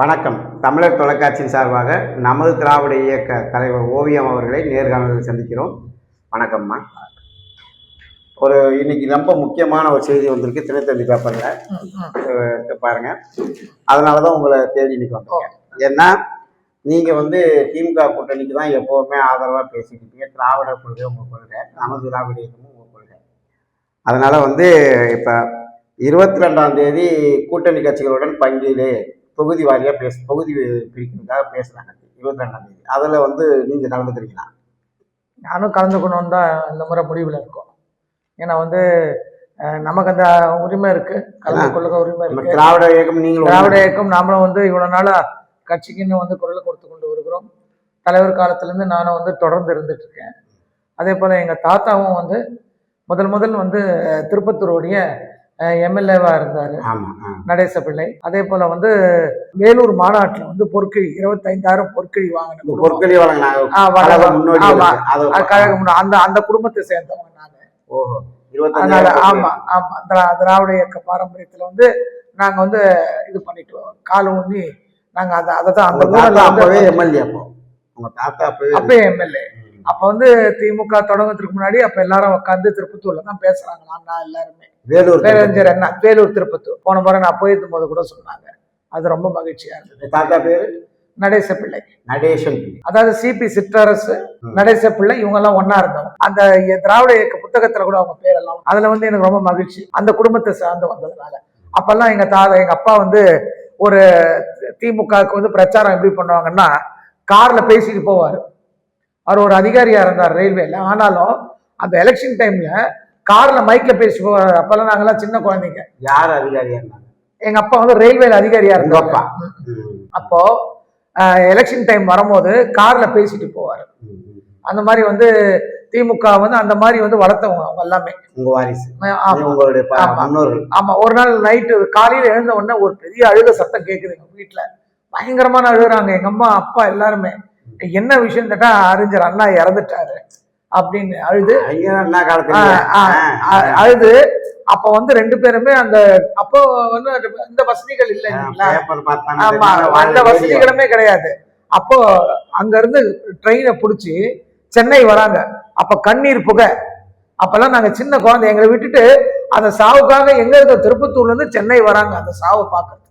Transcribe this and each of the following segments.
வணக்கம். தமிழர் தொலைக்காட்சியின் சார்பாக நமது திராவிட இயக்க தலைவர் ஓவியம் அவர்களை நேர்காணலில் சந்திக்கிறோம். வணக்கம்மா. ஒரு இன்னைக்கு ரொம்ப முக்கியமான ஒரு செய்தி வந்திருக்கு. தினத்தந்தி பேப்பரில் பாருங்க. அதனால தான் உங்களை தேடி இன்னைக்கு வந்தோம் ஏன்னா நீங்கள் வந்து திமுக கூட்டணிக்கு தான் எப்போவுமே ஆதரவாக பேசிக்கிட்டீங்க. திராவிட கொள்கை உங்கள் கொள்கை. நமது திராவிட இயக்கமும் உங்கள் கொள்கை. அதனால் வந்து இப்போ இருபத்தி ரெண்டாம் தேதி கூட்டணி கட்சிகளுடன் பங்கீடு தொகுதி வாரியாக பேச தொகுதி பிரிக்கிறதுக்காக பேசுகிறாங்க இருபத்தி ரெண்டாம் தேதி. அதில் வந்து நீங்கள் கலந்துக்கிறீங்களா? நானும் கலந்துக்கணும்னு தான் இந்த முறை முடிவில் இருக்கோம். ஏன்னா வந்து நமக்கு அந்த உரிமை இருக்கு. கலந்து கொள்ளுக உரிமை நம்ம இருக்கு. திராவிட இயக்கம் நீங்களும் திராவிட இயக்கம் நாமளும் வந்து இவ்வளவு நாளா கட்சிக்குன்னு வந்து குரல் கொடுத்து கொண்டு வருகிறோம். தலைவர் காலத்திலேருந்து நானும் வந்து தொடர்ந்து இருந்துட்டு இருக்கேன். அதே போல எங்க தாத்தாவும் வந்து முதல் முதல் வந்து திருப்பத்தூருடைய எம்எல்ஏவா இருந்தாரு. நடேச பிள்ளை அதே போல வந்து வேலூர் மாநாட்டில் வந்து பொற்கிழி இருபத்தைந்தாயிரம் பொற்கிழி வாங்கின அது கழகம் அந்த அந்த குடும்பத்தை சேர்ந்தவங்க நாங்க ஓஹோ அதனால ஆமா ஆமா திரா- திராவிட இயக்க பாரம்பரியத்துல வந்து நாங்க வந்து இது பண்ணிட்டு. கால் ஊன்றி நாங்க அதை அதை தான் அந்த அப்பவே எம்எல்ஏ அப்போ. உங்க தாத்தா அப்பவே எம்எல்ஏ. அப்ப வந்து திமுக தொடங்கறதுக்கு முன்னாடி அப்ப எல்லாரும் உட்காந்து திருப்பத்தூர்ல தான் பேசுறாங்க. அண்ணா எல்லாருமே. வேலூர் பேரறிஞர் அண்ணா வேலூர் திருப்பத்தூர். போன முறை நான் போயிருக்கும் போது கூட சொன்னாங்க. அது ரொம்ப மகிழ்ச்சியா இருந்தது. தாத்தா பேரு? நடேச பிள்ளை நடேசன் அதாவது சிபி சிற்றரசு. நடேச பிள்ளை இவங்க எல்லாம் ஒன்னா இருந்தவங்க அந்த திராவிட இயக்க புத்தகத்துல கூட அவங்க பேரெல்லாம் அதுல வந்து எனக்கு ரொம்ப மகிழ்ச்சி. அந்த குடும்பத்தை சார்ந்து வந்ததுனால. அப்பெல்லாம் எங்க தாத்தா எங்க அப்பா வந்து ஒரு திமுகவுக்கு வந்து பிரச்சாரம் எப்படி பண்ணுவாங்கன்னா கார்ல பேசிட்டு போவாரு. அவர் ஒரு அதிகாரியா இருந்தார் ரயில்வேல. ஆனாலும் அந்த எலெக்ஷன் டைம்ல கார்ல மைக்ல பேசி போவார் அப்பெல்லாம் நாங்கெல்லாம் சின்ன குழந்தைங்க. யார் அதிகாரியா இருந்தாங்க? எங்க அப்பா வந்து ரயில்வேல அதிகாரியா இருந்தாங்க அப்பா. அப்போ எலெக்ஷன் டைம் வரும்போது கார்ல பேசிட்டு போவார். அந்த மாதிரி வந்து திமுக வந்து அந்த மாதிரி வந்து வளர்த்தவங்க அவங்க எல்லாமே. உங்க வாரிசு. ஆமா. ஒரு நாள் நைட்டு காலையில எழுந்த உடனே ஒரு பெரிய அழுக சத்தம் கேக்குது எங்க வீட்டுல பயங்கரமான அழுகுறாங்க. எங்க அம்மா அப்பா எல்லாருமே. என்ன விஷயம் கேட்டா அறிஞர் அண்ணா இறந்துட்டாரு. அப்படின்னு அழுது. அழுது. அப்ப வந்து ரெண்டு பேருமே அந்த அப்போ வந்து இந்த வசதிகள் இல்லை ஆமா அந்த வசதிகளுமே கிடையாது. அப்போ அங்க இருந்து ட்ரெயினை பிடிச்சி சென்னை வராங்க. அப்ப கண்ணீர் புகை. அப்பெல்லாம் நாங்க சின்ன குழந்தை எங்களை விட்டுட்டு அந்த சாவுக்காக எங்க இருக்க திருப்பத்தூர்ல இருந்து சென்னை வராங்க அந்த சாவை பார்க்கறதுக்கு.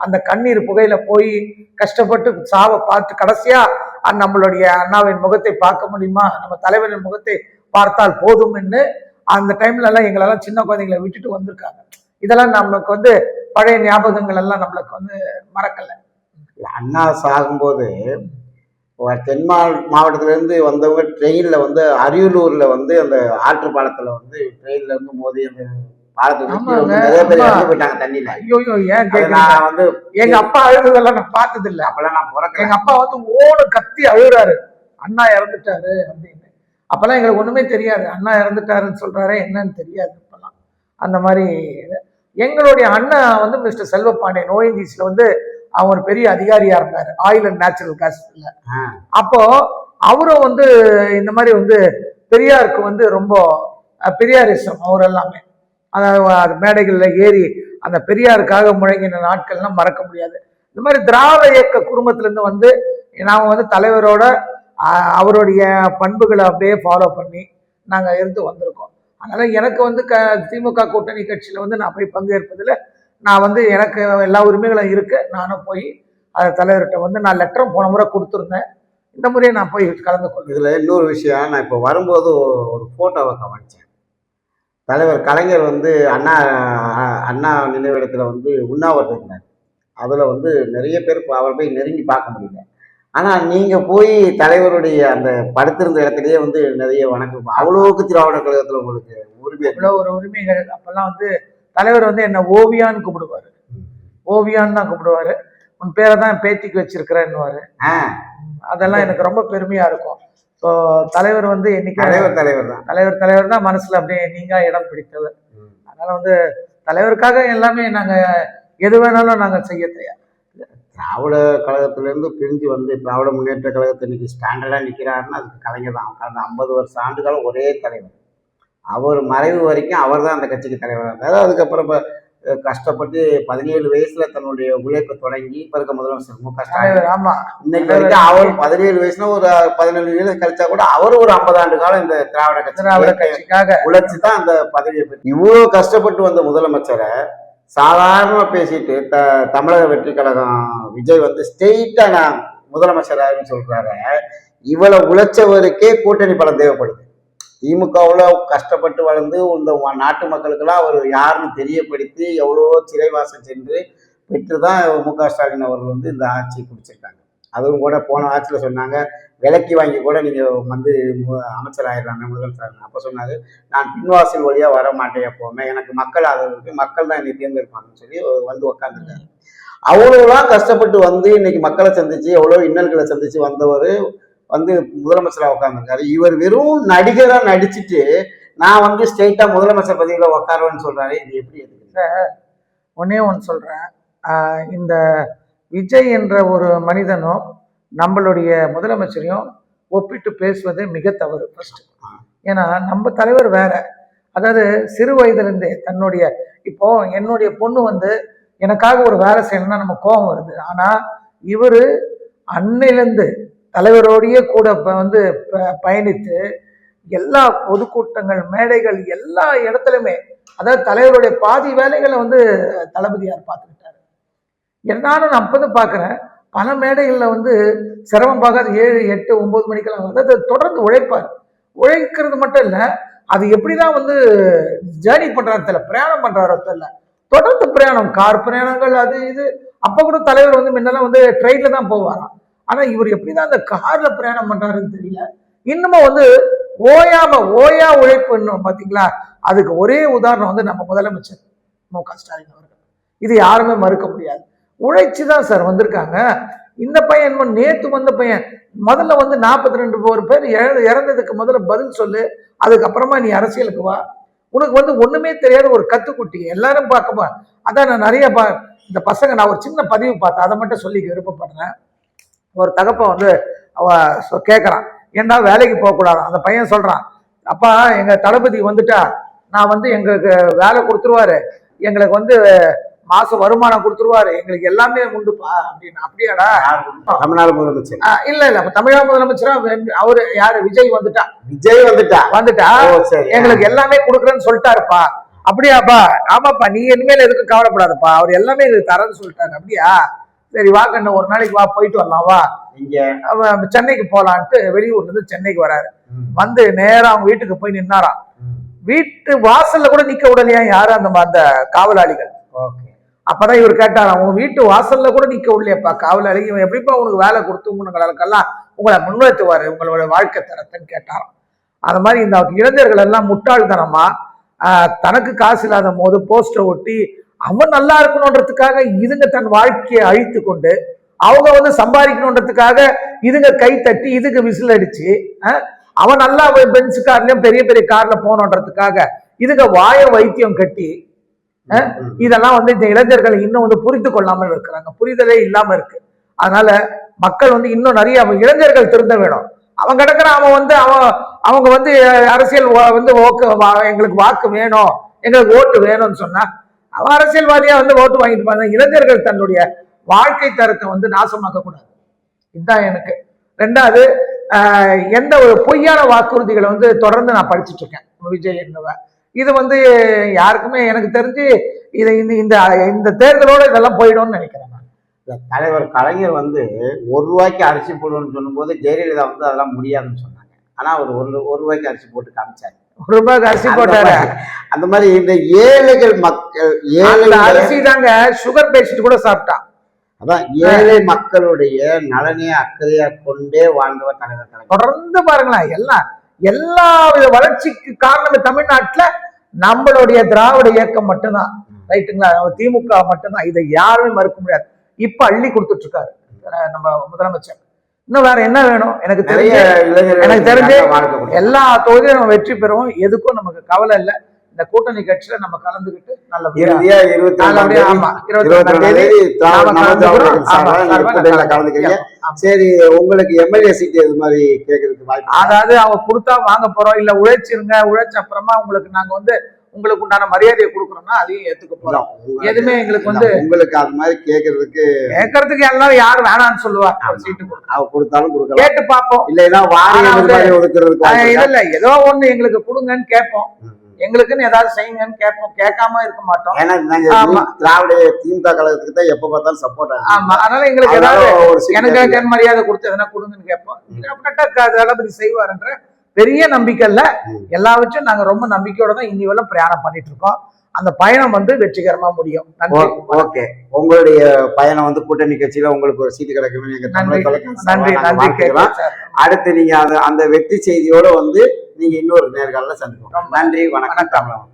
அந்த கண்ணீர் புகையில போய் கஷ்டப்பட்டு சாவை பார்த்து கடைசியா நம்மளுடைய அண்ணாவின் முகத்தை பார்க்க முடியுமா? நம்ம தலைவரின் முகத்தை பார்த்தால் போதும் என்று அந்த டைம்ல எல்லாம் எங்களெல்லாம் சின்ன குழந்தைங்களை விட்டுட்டு வந்திருக்காங்க. இதெல்லாம் நம்மளுக்கு வந்து பழைய ஞாபகங்கள் எல்லாம் நம்மளுக்கு வந்து மறக்கல. அண்ணா சாகும்போது தென் மாவட்டத்திலேருந்து வந்தவங்க ட்ரெயினில் வந்து அரியலூரில் வந்து அந்த ஆற்று பாலத்தில் வந்து ட்ரெயினில் இருந்து மோதி அந்த எங்க அப்பா அழுகுதெல்லாம் நான் பார்த்தது இல்ல அப்பெல்லாம் நான் பிறக்கல. எங்க அப்பா வந்து ஓடு கத்தி அழுகுறாரு. அண்ணா இறந்துட்டாரு அப்படின்னு. அப்பெல்லாம் எங்களுக்கு ஒண்ணுமே தெரியாது. அண்ணா இறந்துட்டாருன்னு சொல்றாரு என்னன்னு தெரியாது அப்பெல்லாம் அந்த மாதிரி. எங்களுடைய அண்ணா வந்து மிஸ்டர் செல்வபாண்டியன் ஓஎன்ஜிசியில் வந்து அவர் ஒரு பெரிய அதிகாரியா இருந்தாரு ஆயில் அண்ட் நேச்சுரல் கேஸ்ல. அப்போ அவரும் வந்து இந்த மாதிரி வந்து பெரியாருக்கு வந்து ரொம்ப பெரியாரிசம் அவர் எல்லாமே அதாவது அது மேடைகளில் ஏறி அந்த பெரியாருக்காக முழங்கின நாட்கள்லாம் மறக்க முடியாது. இந்த மாதிரி திராவிட இயக்க குடும்பத்திலேருந்து வந்து நாம் வந்து தலைவரோட அவருடைய பண்புகளை அப்படியே ஃபாலோ பண்ணி நாங்கள் இருந்து வந்திருக்கோம். அதனால் எனக்கு வந்து க திமுக கூட்டணி கட்சியில் வந்து நான் போய் பங்கேற்பதில் நான் வந்து எனக்கு எல்லா உரிமைகளும் இருக்குது நானும் போய் அதை தலைவர்கிட்ட வந்து நான் லெட்டரும் போன முறை கொடுத்துருந்தேன். இந்த முறையை நான் போய் கலந்து கொண்டேன் இதில் இன்னொரு விஷயம் நான் இப்போ வரும்போது ஒரு ஃபோட்டோவை கவனிச்சேன். தலைவர் கலைஞர் வந்து அண்ணா அண்ணா நினைவிடத்துல வந்து உண்ணாவிரதம் இருந்தார். அதுல வந்து நிறைய பேர் அவர் போய் நெருங்கி பார்க்க முடியல. ஆனா நீங்க போய் தலைவருடைய அந்த படுத்திருந்த இடத்துலயே வந்து நிறைய வணக்கம். அவ்வளோக்கு திராவிட கழகத்துல உங்களுக்கு உரிமை. இவ்வளோ ஒரு உரிமைகள். அப்பெல்லாம் வந்து தலைவர் வந்து என்ன ஓவியான்னு கூப்பிடுவாரு. ஓவியான்னு தான் கூப்பிடுவாரு. உன் பேரை தான் பேத்திக்கு வச்சிருக்கிறேன்னுவாரு. ஆ, அதெல்லாம் எனக்கு ரொம்ப பெருமையா இருக்கும். ஸோ தலைவர் வந்து என்னைக்கு தலைவர் தலைவர் தான். தலைவர் தலைவர் தான் மனசுல அப்படியே நீங்க இடம் பிடித்தவர். அதனால வந்து தலைவருக்காக எல்லாமே நாங்க எது வேணாலும் நாங்க செய்ய தயார். திராவிட கழகத்துல இருந்து பிரிஞ்சு வந்து திராவிட முன்னேற்ற கழகத்தை இன்னைக்கு ஸ்டாண்டர்டா நிக்கிறாருன்னா அதுக்கு கலைஞர் தான். கடந்த ஐம்பது வருஷம் ஆண்டுகாலம் ஒரே தலைவர். அவர் மறைவு வரைக்கும் அவர் தான் அந்த கட்சிக்கு தலைவராக இருந்தார். அதுக்கப்புறம் இப்போ கஷ்டப்பட்டு பதினேழு வயசுல தன்னுடைய உழைப்பை தொடங்கி இப்ப இருக்க முதலமைச்சர் மு க ஸ்டாலின். தலைவர், ஆமா. இன்னைக்கு வரைக்கும் அவர் பதினேழு வயசுல ஒரு பதினேழு வயசு கழிச்சா கூட அவர் ஒரு ஐம்பது ஆண்டு காலம் இந்த திராவிட திராவிட கட்சி கட்சிக்காக. உழைச்சு தான் அந்த பதவியை பெற்று இவ்வளவு கஷ்டப்பட்டு வந்த முதலமைச்சரை சாதாரணமா பேசிட்டு த தமிழக வெற்றி கழகம் விஜய் வந்து ஸ்ட்ரெயிட்டா நான் முதலமைச்சர் ஆகுன்னு சொல்றாரு. இவ்வளவு உழைச்சவருக்கே கூட்டணி பலம் தேவைப்படுது. திமுகவில் கஷ்டப்பட்டு வளர்ந்து இந்த நாட்டு மக்களுக்கெல்லாம் அவர் யாருன்னு தெரியப்படுத்தி எவ்வளோ சிறைவாசம் சென்று பெற்று தான் மு க ஸ்டாலின் அவர்கள் வந்து இந்த ஆட்சி பிடிச்சிருக்காங்க. அதுவும் கூட போன ஆட்சியில் சொன்னாங்க விலைக்கு வாங்கி கூட நீங்கள் வந்து மு- அமைச்சர் ஆயிடலாமே அப்போ சொன்னார் நான் பின்வாசல் வழியாக வர மாட்டேன் எப்போவுமே. எனக்கு மக்கள் ஆதரவு மக்கள் தான் என்னை தேர்ந்தெடுப்பாங்கன்னு சொல்லி வந்து உக்காந்துருக்காரு. அவ்வளோலாம் கஷ்டப்பட்டு வந்து இன்னைக்கு மக்களை சந்திச்சு எவ்வளோ இன்னல்களை சந்திச்சு வந்தவர் வந்து முதலமைச்சராக உட்காந்துருக்காரு இவர் வெறும் நடிகரா நடிச்சிட்டு நான் வந்து ஸ்ட்ரெயிட்டா முதலமைச்சர் பதவியில உட்காருவேன்னு சொல்றாரு இது எப்படி இருக்கு ஒன்னே ஒன்று சொல்றேன். ஆஹ் இந்த விஜய் என்ற ஒரு மனிதனும் நம்மளுடைய முதலமைச்சரையும் ஒப்பிட்டு பேசுவது மிக தவறு ஃபர்ஸ்ட் ஏன்னா நம்ம தலைவர் வேற. அதாவது சிறு வயதிலிருந்தே தன்னுடைய இப்போ என்னுடைய பொண்ணு வந்து எனக்காக ஒரு வேலை செய்யணும்னா நம்ம கோபம் வருது. ஆனா இவரு அன்னையிலேருந்து தலைவரோடையே கூட இப்போ வந்து ப- பயணித்து எல்லா பொதுக்கூட்டங்கள் மேடைகள் எல்லா இடத்துலையுமே அதாவது தலைவருடைய பாதி வேலைகளை வந்து தளபதியார் பார்த்துக்கிட்டாரு. என்னாலும் நான் அப்போதான் பார்க்குறேன். பல மேடைகளில் வந்து சிரமம் பார்க்காத ஏழு எட்டு ஒம்பது மணிக்கெல்லாம் வந்து அதை தொடர்ந்து உழைப்பார். உழைக்கிறது மட்டும் இல்லை அது எப்படி தான் வந்து ஜேர்னி பண்ணுறாரு தெரியல பிரயாணம் பண்ணுறாரோ தெரியல. தொடர்ந்து பிரயாணம் கார் பிரயாணங்கள் அது இது. அப்போ கூட தலைவர் வந்து முன்னெல்லாம் வந்து ட்ரெயினில் தான் போவாராம். ஆனால் இவர் எப்படி தான் அந்த காரில் பிரயாணம் பண்ணுறாருன்னு தெரியல. இன்னமும் வந்து ஓயாம ஓயா உழைப்புன்னு பார்த்தீங்களா அதுக்கு ஒரே உதாரணம் வந்து நம்ம முதலமைச்சர் மு க ஸ்டாலின் அவர்கள். இது யாருமே மறுக்க முடியாது. உழைச்சி தான் சார் வந்திருக்காங்க. இந்த பையன் என்னமோ நேத்து வந்த பையன். முதல்ல வந்து நாற்பத்தி ரெண்டு ஒரு பேர் இறந்ததுக்கு முதல்ல பதில் சொல்லு. அதுக்கப்புறமா நீ அரசியலுக்கு வா. உனக்கு வந்து ஒண்ணுமே தெரியாத ஒரு கத்துக்குட்டி. எல்லாரும் பார்க்கப்பா அதான் நான் நிறைய பா இந்த பசங்க நான் ஒரு சின்ன பதிவு பார்த்தேன். அதை மட்டும் சொல்லி விருப்பப்படுறேன். ஒரு தகப்பன் வந்து அவ சொ- கேட்கறான் ஏன்டா வேலைக்கு போகக்கூடாது அந்த பையன் சொல்றான் அப்பா எங்க தளபதி வந்துட்டா நான் வந்து எங்களுக்கு வேலை கொடுத்துருவாரு. எங்களுக்கு வந்து மாசம் வருமானம் கொடுத்துருவாரு. எங்களுக்கு எல்லாமே உண்டுப்பா அப்படின்னு. அப்படியாடா? தமிழ்நாடு முதலமைச்சர். இல்ல இல்ல. தமிழக முதலமைச்சரா? அவரு யாரு? விஜய் வந்துட்டா. விஜய் வந்துட்டா? வந்துட்டா? எங்களுக்கு எல்லாமே கொடுக்குறேன்னு சொல்லிட்டாருப்பா. அப்படியாப்பா ஆமாப்பா நீ இனிமேல் எதுக்கும் கவலைப்படாதப்பா. அவர் எல்லாமே எங்களுக்கு தரேன்னு சொல்லிட்டாரு. அப்படியா? சரி வா கண்ணு ஒரு நாளைக்கு வா போயிட்டு வரலாம் வா. இங்க அவன் சென்னைக்கு போலான்ட்டு வெளியூர்ல இருந்து சென்னைக்கு வராரு. வந்து நேரா அவங்க வீட்டுக்கு போய் நின்னாராம். வீட்டு வாசல்ல கூட நிக்க விடலையா யாரும் அந்த அந்த காவலாளிகள்? ஓகே. அப்பதான் இவர் கேட்டாராம் உங்க வீட்டு வாசல்ல கூட நிக்க விடலையப்பா காவலாளி இவன் எப்படிப்பா உனக்கு வேலை கொடுத்து உங்களுக்கெல்லாம் உங்களை முன்வைத்துவாரு உங்களோட வாழ்க்கை தரத்தைன்னு கேட்டாராம். அந்த மாதிரி இந்த இளைஞர்கள் எல்லாம் முட்டாள்தனமா தனக்கு காசு இல்லாத போது போஸ்டர் ஒட்டி அவன் நல்லா இருக்கணுன்றதுக்காக இதுங்க தன் வாழ்க்கையை அழித்து கொண்டு அவங்க வந்து சம்பாதிக்கணுன்றதுக்காக இதுங்க கை தட்டி இதுக்கு விசில் அடிச்சு அவன் நல்லா பென்ஸ் கார்லயும் பெரிய பெரிய கார்ல போகணுன்றதுக்காக இதுங்க வாய வைத்தியம் கட்டி இதெல்லாம் வந்து இந்த இளைஞர்கள் இன்னும் வந்து புரிந்து கொள்ளாமல் இருக்கிறாங்க. புரிதலே இல்லாம இருக்கு. அதனால மக்கள் வந்து இன்னும் நிறைய இளைஞர்கள் திருந்த வேணும். அவன் கிடக்குற அவன் வந்து அவன் அவங்க வந்து அரசியல் வந்து ஓக்கு வா- எங்களுக்கு வாக்கு வேணும் எங்களுக்கு ஓட்டு வேணும்னு சொன்னா அவன் அரசியல்வாதியா வந்து ஓட்டு வாங்கிட்டு போனாங்க இளைஞர்கள் தன்னுடைய வாழ்க்கை தரத்தை வந்து நாசமாக்க கூடாது இதுதான் எனக்கு. ரெண்டாவது எந்த ஒரு பொய்யான வாக்குறுதிகளை வந்து தொடர்ந்து நான் படிச்சுட்டு இருக்கேன். விஜய் என்னவ. இது வந்து யாருக்குமே எனக்கு தெரிஞ்சு இதை இந்த இந்த இந்த தேர்தலோடு இதெல்லாம் போயிடும்னு நினைக்கிறேன் நான். இந்த தலைவர் கலைஞர் வந்து ஒரு ரூபாய்க்கு அரிசி போடுவோம்னு சொல்லும்போது ஜெயலலிதா வந்து அதெல்லாம் முடியாதுன்னு சொன்னாங்க. ஆனால் அவர் ஒரு ஒரு ரூபாய்க்கு அரிசி போட்டு காமிச்சாரு. ஒரு ரூபாய்க்கு அரிசி போட்டாரு? அந்த மாதிரி இந்த ஏழைகள் மக்கள் ஏழை அரிசி தாங்க சுகர் பேஷண்ட் கூட சாப்பிட்டான். அதான் ஏழை மக்களுடைய நலனை அக்கறையா கொண்டே வாழ்ந்தவர் தலைவர் கலைஞர். தொடர்ந்து பாருங்களேன் எல்லாம் எல்லா வித வளர்ச்சிக்கு காரணம் தமிழ்நாட்டுல நம்மளுடைய திராவிட இயக்கம் மட்டும்தான். ரைட்டுங்களா? திமுக மட்டும்தான். இதை யாருமே மறுக்க முடியாது. இப்ப அள்ளி கொடுத்துட்டு இருக்காரு. நம்ம முதலமைச்சர். இன்னும் வேற என்ன வேணும்? எனக்கு தெரிஞ்ச எனக்கு தெரிஞ்சு. எல்லா தொகுதியும் நம்ம வெற்றி பெறுவோம். எதுக்கும் நமக்கு கவலை இல்லை. இந்த கூட்டணி கட்சியில நம்ம கலந்துக்கிட்டு நல்லபடியா கலந்துக்கிறீங்க. சரி உங்களுக்கு எம்எல்ஏ சீட் இது மாதிரி கேட்கறதுக்கு வாய்ப்பு? அதாவது அவங்க கொடுத்தா வாங்க போறோம். இல்ல உழைச்சிருங்க. உழைச்ச அப்புறமா உங்களுக்கு நாங்க வந்து உங்களுக்கு உண்டான மரியாதையை கொடுக்குறோம்னா அதையும் ஏத்துக்க போறோம். எதுவுமே எங்களுக்கு வந்து உங்களுக்கு அது மாதிரி கேட்கறதுக்கு கேட்கறதுக்கு எல்லாரும் யாரும் வேணாம்னு சொல்லுவா. சீட்டு. அவ கொடுத்தாலும் கொடுக்கலாம். கேட்டு பார்ப்போம். இல்லைன்னா வாரியம் ஒதுக்குறதுக்கு இல்ல ஏதோ ஒண்ணு எங்களுக்கு கொடுங்கன்னு கேட்போம். எங்களுக்குன்னு ஏதாவது செய்யுங்கன்னு கேட்போம். கேட்காம இருக்க மாட்டோம். ஏன்னா. திராவிட திமுக கழகத்துக்கு தான் எப்ப பார்த்தாலும் சப்போர்ட் ஆமா. அதனால எங்களுக்கு ஏதாவது எனக்கு மரியாதை கொடுத்து எதனா கொடுங்கன்னு கேட்போம். தளபதி செய்வாருன்ற பெரிய நம்பிக்கை இல்ல. ம். எல்லாவற்றும் நாங்க ரொம்ப நம்பிக்கையோட தான் இன்னி வரலும் பிரயாணம் பண்ணிட்டு இருக்கோம் அந்த பயணம் வந்து வெற்றிகரமா முடியும். நன்றி. ஓகே. உங்களுடைய பயணம் வந்து கூட்டணி கட்சியில உங்களுக்கு ஒரு சீட்டு கிடைக்கணும் நன்றி. நன்றி. அடுத்து நீங்க அந்த வெற்றி செய்தியோட வந்து நீங்க இன்னொரு நேர்காணல சந்திப்போம். நன்றி. வணக்கம் தமிழகம்